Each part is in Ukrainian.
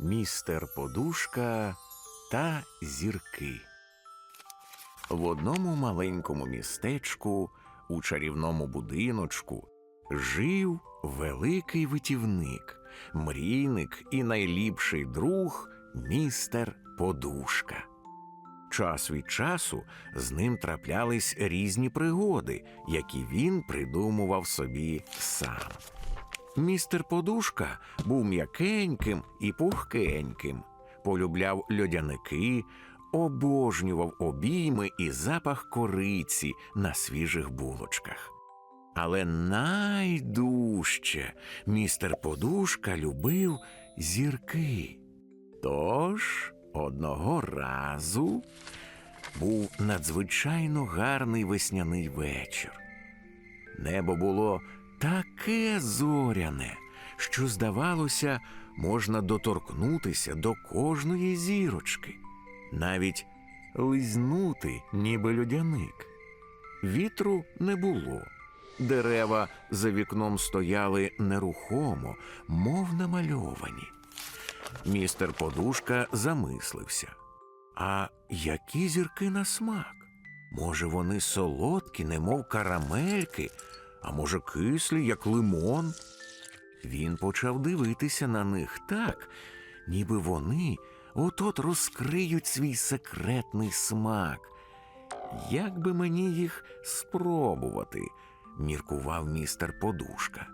Містер Подушка та зірки. В одному маленькому містечку у чарівному будиночку жив великий витівник, мрійник і найліпший друг містер Подушка. Час від часу з ним траплялись різні пригоди, які він придумував собі сам. Містер Подушка був м'якеньким і пухкеньким, полюбляв льодяники, обожнював обійми і запах кориці на свіжих булочках. Але найдужче містер Подушка любив зірки. Тож одного разу був надзвичайно гарний весняний вечір. Небо було таке зоряне, що, здавалося, можна доторкнутися до кожної зірочки, навіть лизнути, ніби льодяник. Вітру не було. Дерева за вікном стояли нерухомо, мов намальовані. Містер Подушка замислився. А які зірки на смак? Може, вони солодкі, немов карамельки, а може, кислі, як лимон? Він почав дивитися на них так, ніби вони от-от розкриють свій секретний смак. Як би мені їх спробувати? міркував містер Подушка.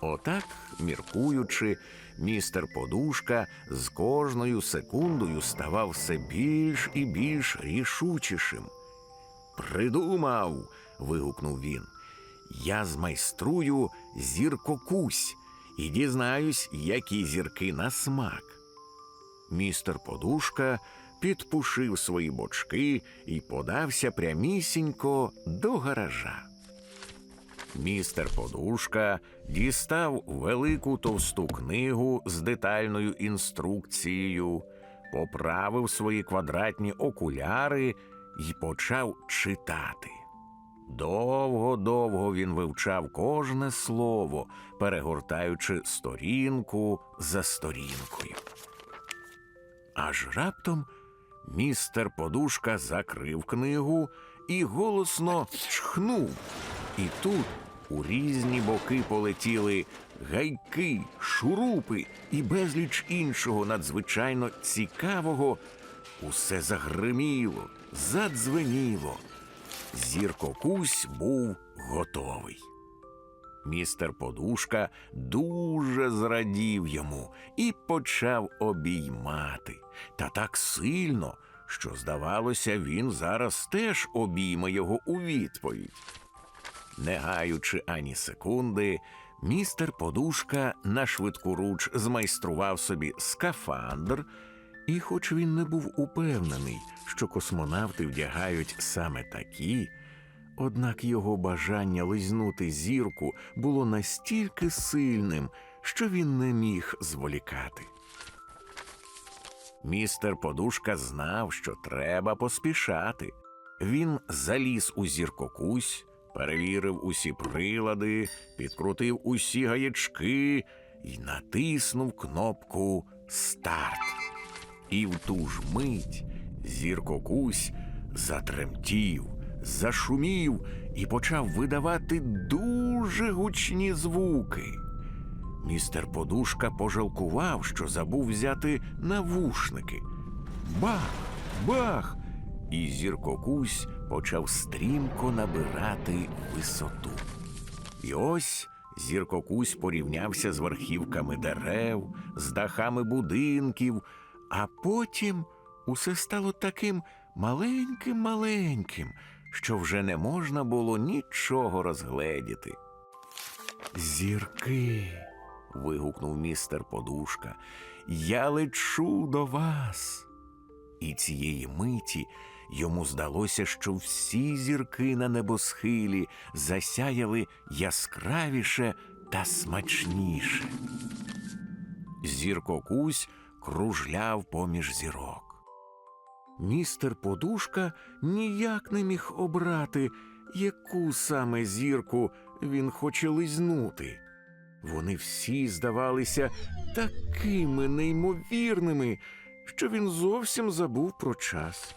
Отак, міркуючи, містер Подушка з кожною секундою ставав все більш і більш рішучішим. Придумав. вигукнув він. Я змайструю зіркокусь і дізнаюсь, які зірки на смак. Містер Подушка підпушив свої бочки і подався прямісінько до гаража. Містер Подушка дістав велику товсту книгу з детальною інструкцією, поправив свої квадратні окуляри і почав читати. Довго-довго він вивчав кожне слово, перегортаючи сторінку за сторінкою. Аж раптом містер Подушка закрив книгу і голосно чхнув. І тут у різні боки полетіли гайки, шурупи і безліч іншого надзвичайно цікавого. Усе загриміло, задзвеніло. Зіркокусь був готовий. Містер Подушка дуже зрадів йому і почав обіймати. Та так сильно, що, здавалося, він зараз теж обійме його у відповідь. Не гаючи ані секунди, містер Подушка на швидку руч змайстрував собі скафандр, і, хоч він не був упевнений, що космонавти вдягають саме такі, однак його бажання лизнути зірку було настільки сильним, що він не міг зволікати. Містер Подушка знав, що треба поспішати. Він заліз у зіркокусь, перевірив усі прилади, підкрутив усі гаячки і натиснув кнопку Старт. І в ту ж мить зіркокусь затремтів, зашумів і почав видавати дуже гучні звуки. Містер Подушка пожалкував, що забув взяти навушники. Бах, бах! І зіркокусь почав стрімко набирати висоту. І ось зіркокусь порівнявся з верхівками дерев, з дахами будинків, а потім усе стало таким маленьким маленьким, що вже не можна було нічого розгледіти. Зірки. вигукнув містер Подушка. Я лечу до вас. І цієї миті йому здалося, що всі зірки на небосхилі засяяли яскравіше та смачніше. Зіркокусь кружляв поміж зірок. Містер Подушка ніяк не міг обрати, яку саме зірку він хоче лизнути. Вони всі здавалися такими неймовірними, що він зовсім забув про час.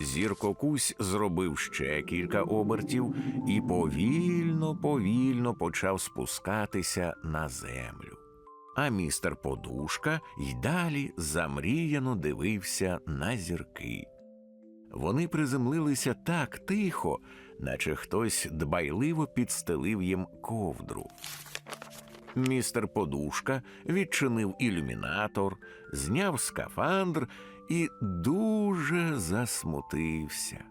Зірко Кусь зробив ще кілька обертів і повільно, повільно почав спускатися на землю. А містер Подушка й далі замріяно дивився на зірки. Вони приземлилися так тихо, наче хтось дбайливо підстелив їм ковдру. Містер Подушка відчинив ілюмінатор, зняв скафандр і дуже засмутився.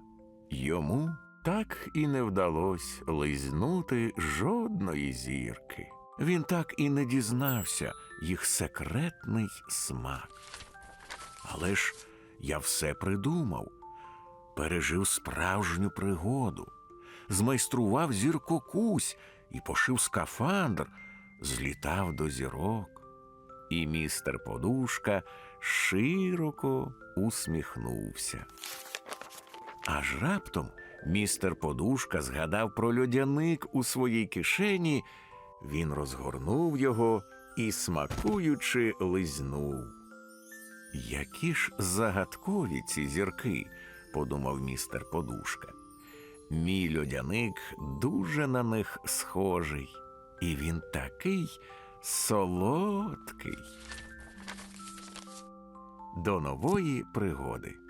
Йому так і не вдалося лизнути жодної зірки. Він так і не дізнався їх секретний смак. Але ж я все придумав, пережив справжню пригоду, змайстрував зірко кусь і пошив скафандр, злітав до зірок. І містер Подушка широко усміхнувся. Аж раптом містер Подушка згадав про льодяник у своїй кишені. Він розгорнув його і, смакуючи, лизнув. Які ж загадкові ці зірки, подумав містер Подушка. Мій льодяник дуже на них схожий, і він такий солодкий. До нової пригоди.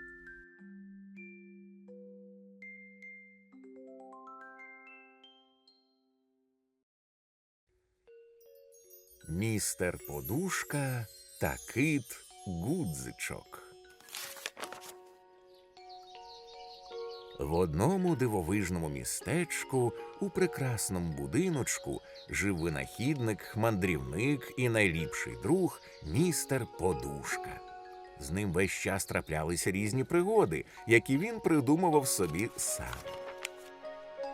Містер Подушка та кит Гудзичок. В одному дивовижному містечку у прекрасному будиночку жив винахідник, мандрівник і найліпший друг містер Подушка. З ним весь час траплялися різні пригоди, які він придумував собі сам.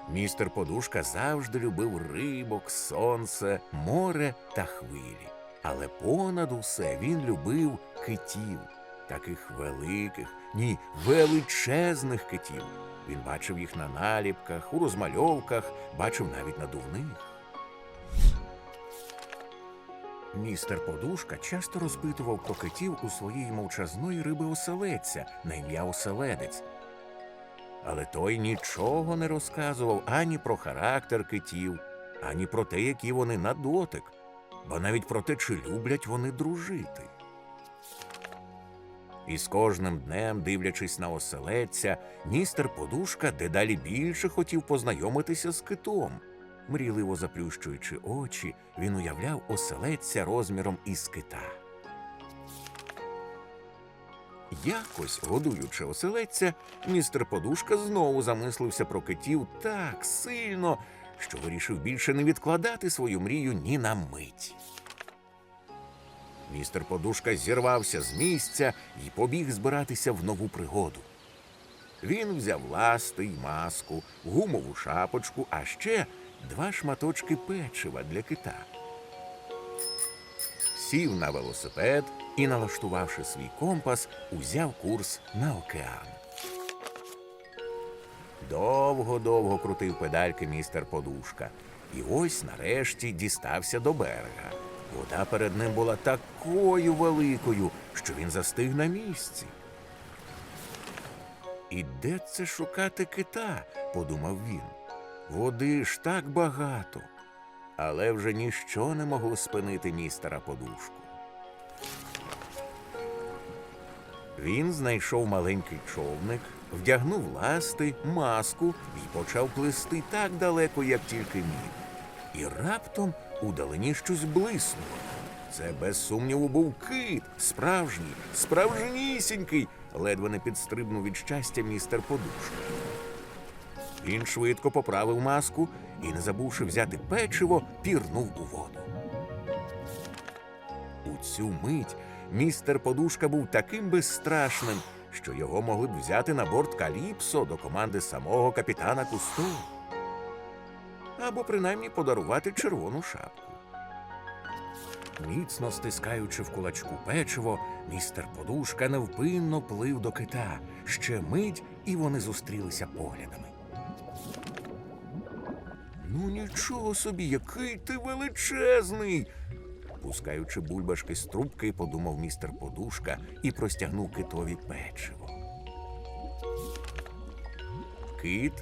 Містер Подушка завжди любив рибок, сонце, море та хвилі. Але понад усе він любив китів, таких великих, ні, величезних китів. Він бачив їх на наліпках, у розмальовках, бачив навіть надувних. Містер Подушка часто розпитував про китів у своєї мовчазної риби оселедця на ім'я оселедець. Але той нічого не розказував ані про характер китів, ані про те, які вони на дотик, бо навіть про те, чи люблять вони дружити. І з кожним днем, дивлячись на оселедця, містер Подушка дедалі більше хотів познайомитися з китом. Мрійливо заплющуючи очі, він уявляв оселедця розміром із кита. Якось, годуючи оселедця, містер Подушка знову замислився про китів так сильно, що вирішив більше не відкладати свою мрію ні на мить. Містер Подушка зірвався з місця і побіг збиратися в нову пригоду. Він взяв ласти й маску, гумову шапочку, а ще два шматочки печива для кита. Сів на велосипед і, налаштувавши свій компас, узяв курс на океан. Довго-довго крутив педальки містер Подушка, і ось нарешті дістався до берега. Вода перед ним була такою великою, що він застиг на місці. І де це шукати кита? подумав він. Води ж так багато. Але вже ніщо не могло спинити містера подушку. Він знайшов маленький човник, вдягнув ласти, маску і почав плисти так далеко, як тільки міг. І раптом удалині щось блиснуло. Це без сумніву був кит, справжній, справжнісінький, ледве не підстрибнув від щастя містер подушка. Він швидко поправив маску і, не забувши взяти печиво, пірнув у воду. У цю мить містер Подушка був таким безстрашним, що його могли б взяти на борт Каліпсо до команди самого капітана Кусто. Або принаймні подарувати червону шапку. Міцно стискаючи в кулачку печиво, містер Подушка невпинно плив до кита. Ще мить, і вони зустрілися поглядами. Ну нічого собі, який ти величезний. Пускаючи бульбашки з трубки, подумав містер Подушка і простягнув китові печиво. Кит,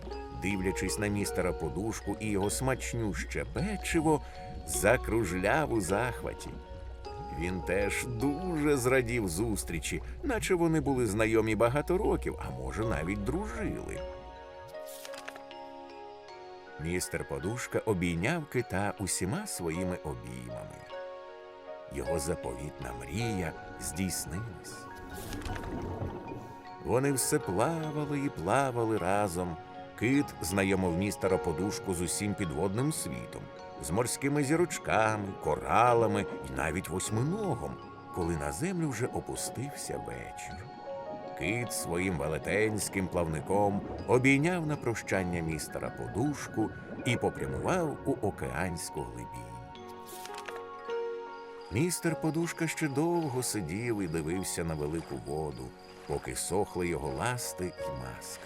дивлячись на містера подушку і його смачнюще печиво, закружляв у захваті. Він теж дуже зрадів зустрічі, наче вони були знайомі багато років, а може навіть дружили. Містер Подушка обійняв кита усіма своїми обіймами. Його заповітна мрія здійснилась. Вони все плавали і плавали разом. Кит знайомив містера подушку з усім підводним світом, з морськими зірочками, коралами і навіть восьминогом, коли на землю вже опустився вечір. Кит своїм велетенським плавником обійняв на прощання містера подушку і попрямував у океанську глибінь. Містер Подушка ще довго сидів і дивився на велику воду, поки сохли його ласти й маска.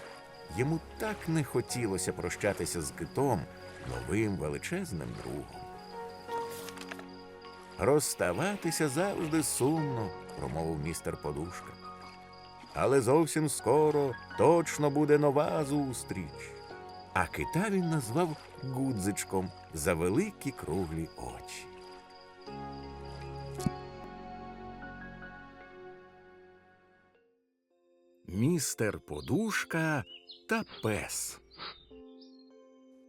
Йому так не хотілося прощатися з китом, новим величезним другом. Розставатися завжди сумно, промовив містер Подушка. Але зовсім скоро точно буде нова зустріч. А кита він назвав Гудзичком за великі круглі очі. Містер Подушка та пес.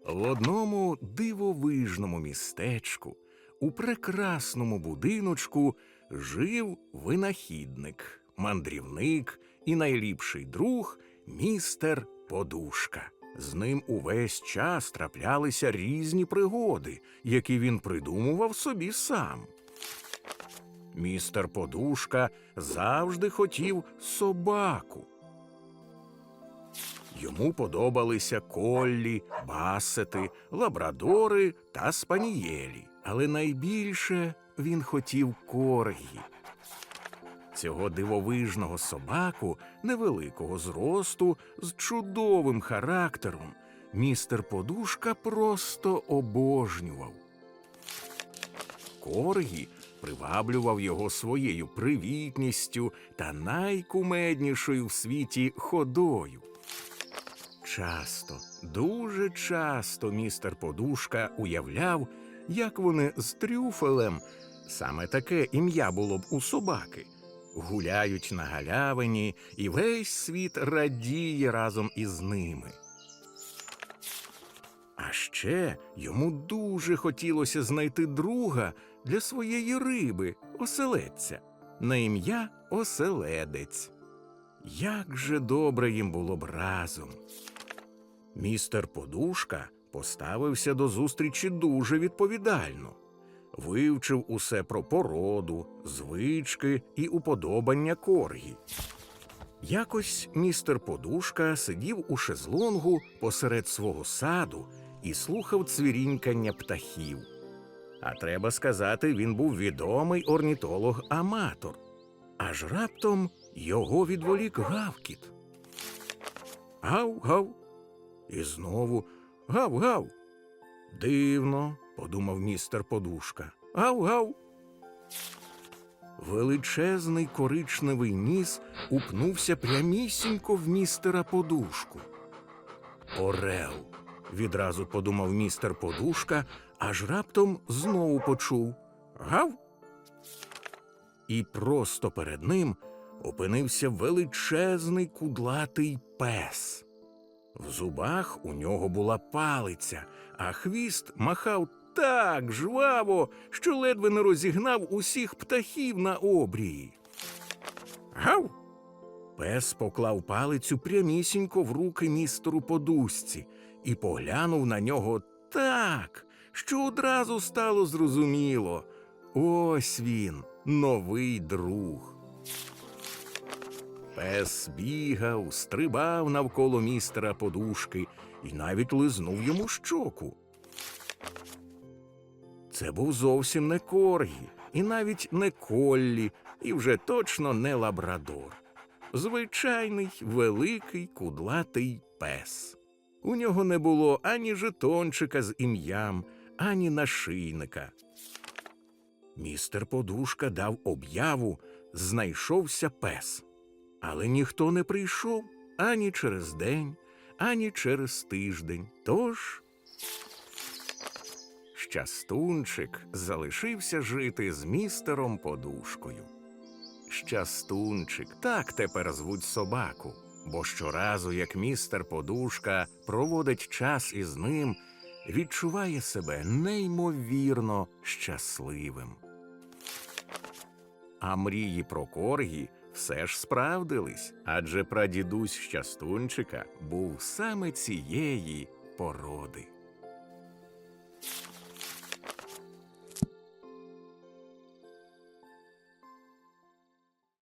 В одному дивовижному містечку, у прекрасному будиночку, жив винахідник, мандрівник і найліпший друг містер Подушка. З ним увесь час траплялися різні пригоди, які він придумував собі сам. Містер Подушка завжди хотів собаку. Йому подобалися коллі, басети, лабрадори та спанієлі, але найбільше він хотів коргі. Цього дивовижного собаку, невеликого зросту, з чудовим характером, містер Подушка просто обожнював. Коргі приваблював його своєю привітністю та найкумеднішою в світі ходою. Часто, дуже часто містер Подушка уявляв, як вони з трюфелем, саме таке ім'я було б у собаки, гуляють на галявині, і весь світ радіє разом із ними. А ще йому дуже хотілося знайти друга для своєї риби, оселедця, на ім'я Оселедець. Як же добре їм було б разом. Містер Подушка поставився до зустрічі дуже відповідально, вивчив усе про породу, звички і уподобання коргі. Якось містер Подушка сидів у шезлонгу посеред свого саду і слухав цвірінькання птахів. А треба сказати, він був відомий орнітолог-аматор. Аж раптом його відволік гавкіт. Гав-гав. І знову гав-гав. Дивно, подумав містер Подушка. Гав-гав. Величезний коричневий ніс упнувся прямісінько в містера подушку. Орел. Відразу подумав містер Подушка, аж раптом знову почув Гав. І просто перед ним опинився величезний кудлатий пес. В зубах у нього була палиця, а хвіст махав так жваво, що ледве не розігнав усіх птахів на обрії. Гав! Пес поклав палицю прямісінько в руки містеру подушці і поглянув на нього так, що одразу стало зрозуміло. Ось він, новий друг. Пес бігав, стрибав навколо містера подушки і навіть лизнув йому щоку. Це був зовсім не коргі, і навіть не коллі, і вже точно не лабрадор. Звичайний великий кудлатий пес. У нього не було ані жетончика з ім'ям, ані нашийника. Містер Подушка дав об'яву, знайшовся пес. Але ніхто не прийшов ані через день, ані через тиждень. Тож Щастунчик залишився жити з містером Подушкою. Щастунчик, так тепер звуть собаку, бо щоразу, як містер Подушка проводить час із ним, відчуває себе неймовірно щасливим. А мрії про коргі все ж справдились, адже прадідусь щастунчика був саме цієї породи.